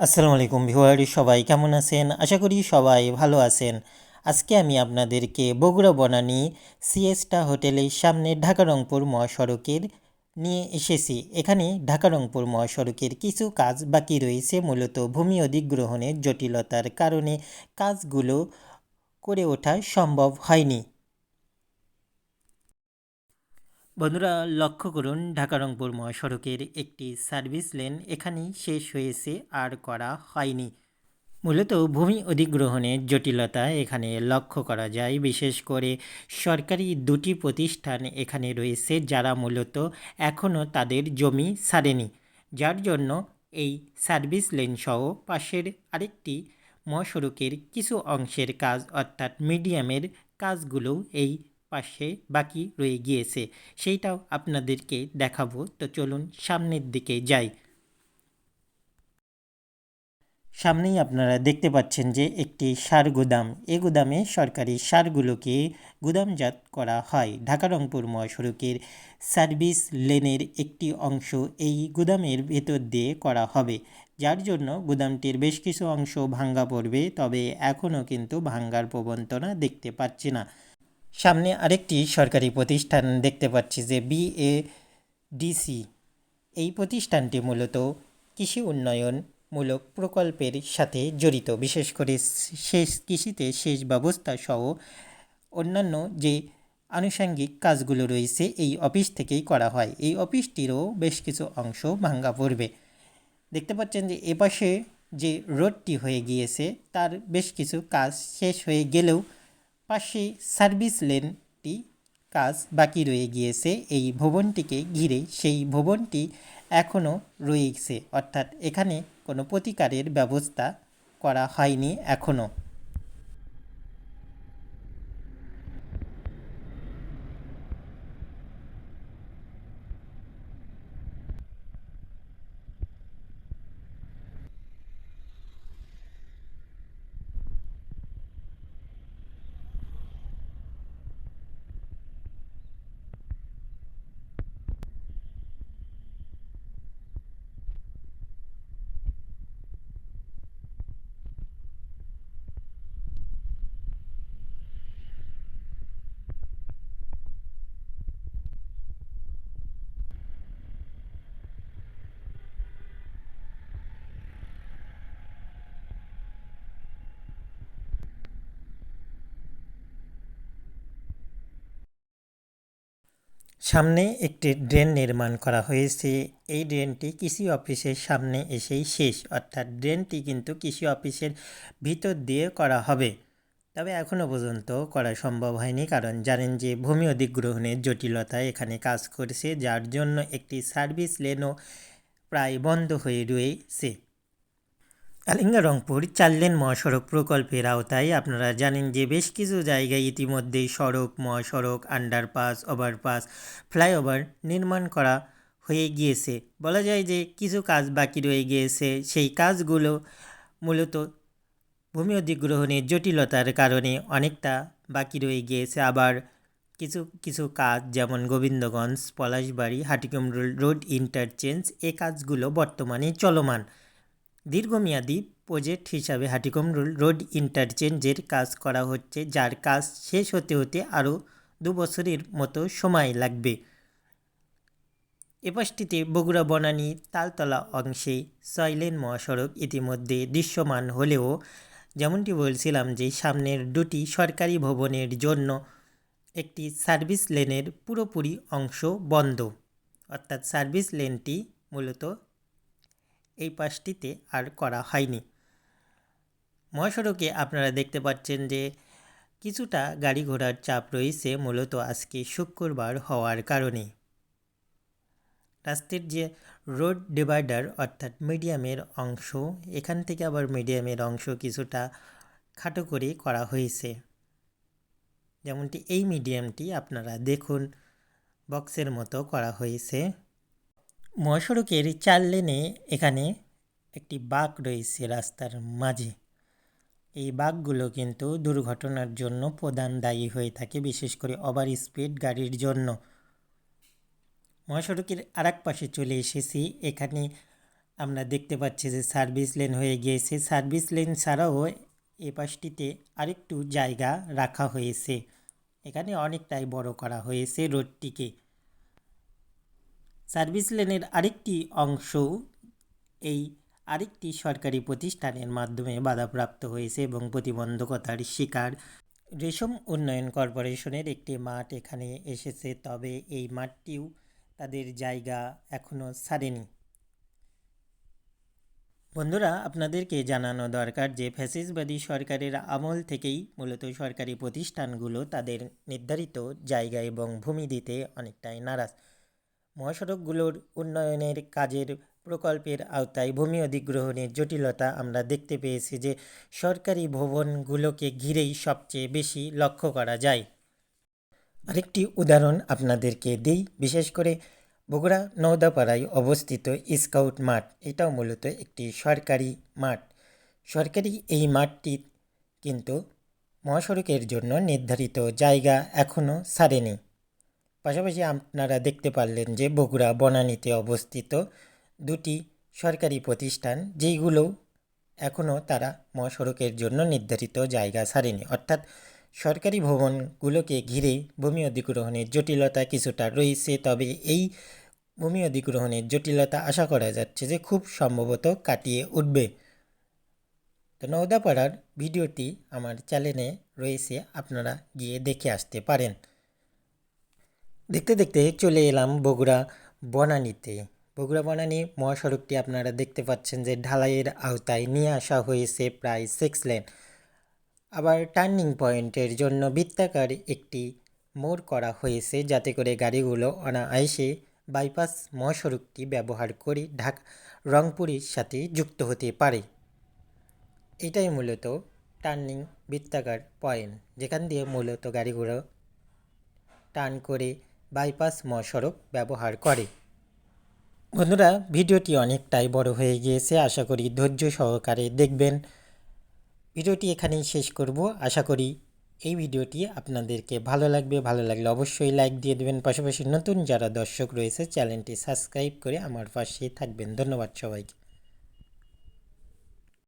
আসসালামু আলাইকুম ভিউয়ারি সবাই কেমন আছেন? আশা করি সবাই ভালো আছেন। আজকে আমি আপনাদেরকে বগুড়া বনানী সিএসটা হোটেলের সামনে ঢাকা রংপুর মহাসড়কের নিয়ে এসেছি। এখানে ঢাকা রংপুর মহাসড়কের কিছু কাজ বাকি রয়েছে, মূলত ভূমি অধিগ্রহণের জটিলতার কারণে কাজগুলো করে ওঠা সম্ভব হয়নি। বন্ধুরা, লক্ষ্য করুন, ঢাকা রংপুর মহাসড়কের একটি সার্ভিস লেন এখানেই শেষ হয়েছে আর করা হয়নি। মূলত ভূমি অধিগ্রহণের জটিলতা এখানে লক্ষ্য করা যায়। বিশেষ করে সরকারি দুটি প্রতিষ্ঠান এখানে রয়েছে যারা মূলত এখনও তাদের জমি ছাড়েনি যার জন্য এই সার্ভিস লেন সহ পাশের আরেকটি মহাসড়কের কিছু অংশের কাজ, অর্থাৎ মিডিয়ামের কাজগুলো এই পাশে বাকি রয়ে গিয়েছে। সেইটাও আপনাদেরকে দেখাবো। তো চলুন সামনের দিকে যাই। সামনেই আপনারা দেখতে পাচ্ছেন যে একটি সার গুদাম। এ গুদামে সরকারি সারগুলোকে গুদামজাত করা হয়। ঢাকা রংপুর মহাসড়কের সার্ভিস লেনের একটি অংশ এই গুদামের ভেতর দিয়ে করা হবে। যার জন্য গুদামটির বেশ কিছু অংশ ভাঙ্গা পড়বে, তবে এখনও কিন্তু ভাঙ্গার প্রবন্তনা দেখতে পাচ্ছি না। সামনে আরেকটি সরকারি প্রতিষ্ঠান দেখতে পাচ্ছি যে বিএডিসি এই প্রতিষ্ঠানটি মূলত কৃষি উন্নয়নমূলক প্রকল্পের সাথে জড়িত। বিশেষ করে শেষ কৃষিতে সেচ ব্যবস্থা সহ অন্যান্য যে আনুষঙ্গিক কাজগুলো রয়েছে, এই অফিস থেকেই করা হয়। এই অফিসটিরও বেশ কিছু অংশ ভাঙ্গা পড়বে। দেখতে পাচ্ছেন যে এপাশে যে রোডটি হয়ে গিয়েছে, তার বেশ কিছু কাজ শেষ হয়ে গেলেও পাশে সার্ভিস লেনটি কাজ বাকি রয়ে গিয়েছে। এই ভবনটিকে ঘিরে সেই ভবনটি এখনও রয়েছে। অর্থাৎ এখানে কোনো প্রতিকারের ব্যবস্থা করা হয়নি এখনও সামনে একটি ড্রেন নির্মাণ করা হয়েছে। এই ড্রেনটি কৃষি অফিসের সামনে এসেই শেষ। অর্থাৎ ড্রেনটি কিন্তু কৃষি অফিসের ভিতর দিয়ে করা হবে। তবে এখনও পর্যন্ত করা সম্ভব হয়নি, কারণ জানেন যে ভূমি অধিগ্রহণের জটিলতা এখানে কাজ করছে, যার জন্য একটি সার্ভিস লেনও প্রায় বন্ধ হয়ে রয়েছে। আলিঙ্গা রংপুর চার লেন মহাসড়ক প্রকল্পের আওতায় আপনারা জানেন যে বেশ কিছু জায়গায় ইতিমধ্যেই সড়ক, মহাসড়ক আন্ডারপাস ওভারপাস ফ্লাইওভার নির্মাণ করা হয়ে গিয়েছে। বলা যায় যে কিছু কাজ বাকি রয়ে গিয়েছে। সেই কাজগুলো মূলত ভূমি অধিগ্রহণের জটিলতার কারণে অনেকটা বাকি রয়ে গিয়েছে। আবার কিছু কিছু কাজ যেমন গোবিন্দগঞ্জ, পলাশবাড়ি, হাটিকুমরুল, রোড ইন্টারচেঞ্জ, এ কাজগুলো বর্তমানে চলমান। দীর্ঘমেয়াদী প্রজেক্ট হিসাবে হাটিকমরুল রোড ইন্টারচেঞ্জের কাজ করা হচ্ছে, যার কাজ শেষ হতে হতে আরও দু বছরের মতো সময় লাগবে। এপাশটিতে বগুড়া বনানী তালতলা অংশে সয়লেন মহাসড়ক ইতিমধ্যে দৃশ্যমান হলেও যেমনটি বলছিলাম যে সামনের দুটি সরকারি ভবনের জন্য একটি সার্ভিস লেনের পুরোপুরি অংশ বন্ধ। অর্থাৎ সার্ভিস লেনটি মূলত এই পাশটিতে আর করা হয়নি। মহাসড়কে আপনারা দেখতে পাচ্ছেন যে কিছুটা গাড়ি ঘোড়ার চাপ রয়েছে মূলত আজকে শুক্রবার হওয়ার কারণে। রাস্তার যে রোড ডিভাইডার অর্থাৎ মিডিয়ামের অংশ, এখান থেকে আবার মিডিয়ামের অংশ কিছুটা খাটো করে করা হয়েছে। যেমনটি এই মিডিয়ামটি আপনারা দেখুন, বক্সের মতো করা হয়েছে। মহাসড়কের চার লেনে এখানে একটি বাঘ রয়েছে রাস্তার মাঝে। এই বাঘগুলো কিন্তু দুর্ঘটনার জন্য প্রধান দায়ী হয়ে থাকে, বিশেষ করে ওভার স্পিড গাড়ির জন্য। মহাসড়কের আর পাশে চলে এসেছি। এখানে আমরা দেখতে পাচ্ছি যে সার্ভিস লেন হয়ে গিয়েছে। সার্ভিস লেন ছাড়াও এ পাশটিতে আরেকটু জায়গা রাখা হয়েছে। এখানে অনেকটাই বড় করা হয়েছে রোডটিকে। সার্ভিস লেনের আরেকটি অংশ এই আরেকটি সরকারি প্রতিষ্ঠানের মাধ্যমে বাধাপ্রাপ্ত হয়েছে এবং প্রতিবন্ধকতার শিকার রেশম উন্নয়ন কর্পোরেশনের একটি মাঠ এখানে এসেছে, তবে এই মাঠটিও তাদের জায়গা এখনও ছাড়েনি। বন্ধুরা, আপনাদেরকে জানানো দরকার যে ফ্যাসিসবাদী সরকারের আমল থেকেই মূলত সরকারি প্রতিষ্ঠানগুলো তাদের নির্ধারিত জায়গা এবং ভূমি দিতে অনেকটাই নারাজ। মহাসড়কগুলোর উন্নয়নের কাজের প্রকল্পের আওতায় ভূমি অধিগ্রহণের জটিলতা আমরা দেখতে পেয়েছি যে সরকারি ভবনগুলোকে ঘিরেই সবচেয়ে বেশি লক্ষ্য করা যায়। আরেকটি উদাহরণ আপনাদেরকে দিই, বিশেষ করে বগুড়া নওদাপাড়ায় অবস্থিত স্কাউট মাঠ, এটাও মূলত একটি সরকারি মাঠ। সরকারি এই মাঠটি কিন্তু মহাসড়কের জন্য নির্ধারিত জায়গা এখনও ছাড়েনি পাশাপাশি আপনারা দেখতে পারলেন যে বগুড়া বনানীতে অবস্থিত দুটি সরকারি প্রতিষ্ঠান, যেইগুলো এখনও তারা মহাসড়কের জন্য নির্ধারিত জায়গা ছাড়েনি। অর্থাৎ সরকারি ভবনগুলোকে ঘিরে ভূমি অধিগ্রহণের জটিলতা কিছুটা রয়েছে, তবে এই ভূমি অধিগ্রহণের জটিলতা আশা করা যাচ্ছে যে খুব সম্ভবত কাটিয়ে উঠবে। তো নওদাপাড়ার ভিডিওটি আমার চ্যানেলে রয়েছে, আপনারা গিয়ে দেখে আসতে পারেন। দেখতে দেখতে চলে এলাম বগুড়া বনানীতে। বগুড়া বনানী মহাসড়কটি আপনারা দেখতে পাচ্ছেন যে ঢালাইয়ের আওতায় নিয়ে আসা হয়েছে প্রায় সিক্স লেন আবার টার্নিং পয়েন্টের জন্য বৃত্তাকার একটি মোড় করা হয়েছে যাতে করে গাড়িগুলো অনায়াসে বাইপাস মহাসড়কটি ব্যবহার করে ঢাক, রংপুরের সাথে যুক্ত হতে পারে। এটাই মূলত টার্নিং বৃত্তাকার পয়েন্ট যেখান দিয়ে মূলত গাড়িগুলো টার্ন করে বাইপাস মহাসড়ক ব্যবহার করে। বন্ধুরা, ভিডিওটি অনেকটাই বড় হয়ে গিয়েছে, আশা করি ধৈর্য সহকারে দেখবেন। ভিডিওটি এখানেই শেষ করব। আশা করি এই ভিডিওটি আপনাদেরকে ভালো লাগবে। ভালো লাগলে অবশ্যই লাইক দিয়ে দেবেন। পাশাপাশি নতুন যারা দর্শক রয়েছে, চ্যানেলটি সাবস্ক্রাইব করে আমার পাশে থাকবেন। ধন্যবাদ সবাইকে।